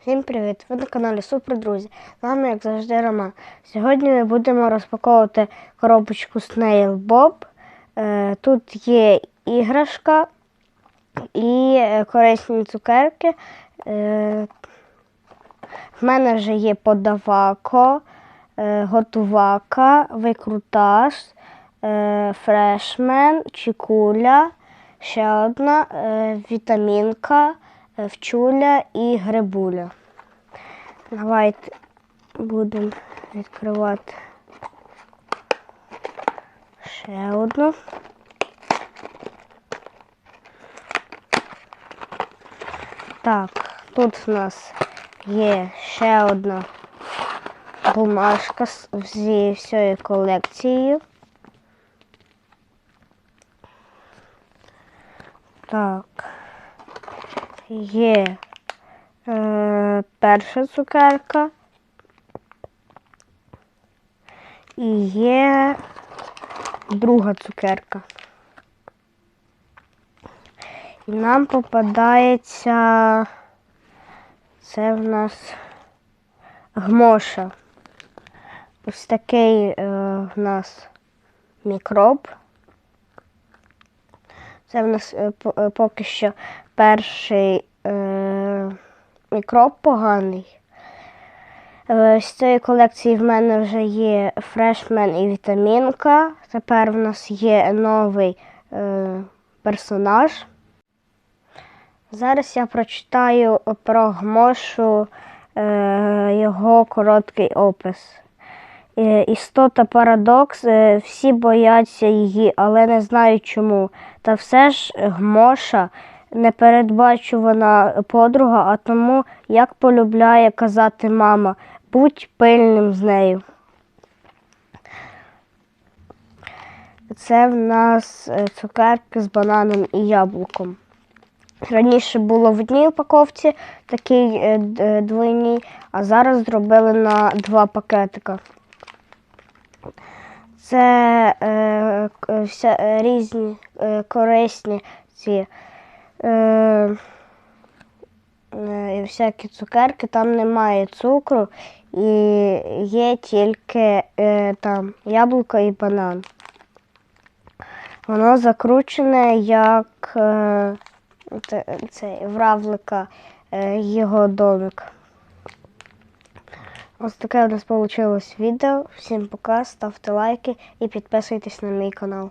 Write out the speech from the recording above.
Всім привіт! Ви на каналі Супер Друзі. З вами, як завжди, Роман. Сьогодні ми будемо розпаковувати коробочку Snail Bob. Е, Тут є іграшка і е, корисні цукерки. Е, В мене вже є подавако, готувака, викрутаж, фрешмен, чікуля, ще одна вітамінка, вчуля і грибуля. Давайте будемо відкривати ще одну. Так, тут у нас є ще одна бумажка зі всією колекцією. Так. Є е, перша цукерка. І є друга цукерка. І нам попадається це в нас гмоша. Ось такий е, в нас мікроб. Це в нас е, е, поки що перший е, мікроб поганий. Е, З цієї колекції в мене вже є фрешмен і вітамінка. Тепер в нас є новий е, персонаж. Зараз я прочитаю про Гмошу е, його короткий опис. Е, Істота парадокс, е, всі бояться її, але не знають чому. Та все ж Гмоша непередбачувана подруга, а тому, як полюбляє казати мама, будь пильним з нею. Це в нас е, цукерки з бананом і яблуком. Раніше було в одній упаковці такий двойній, а зараз зробили на два пакетика. Це е, вся, е, різні е, корисні ці е, е, всякі цукерки, там немає цукру і є тільки е, там яблуко і банан. Воно закручене як е, те- цей вравлика е, його домик. Ось таке у нас вийшло відео. Всім пока, ставте лайки і підписуйтесь на мій канал.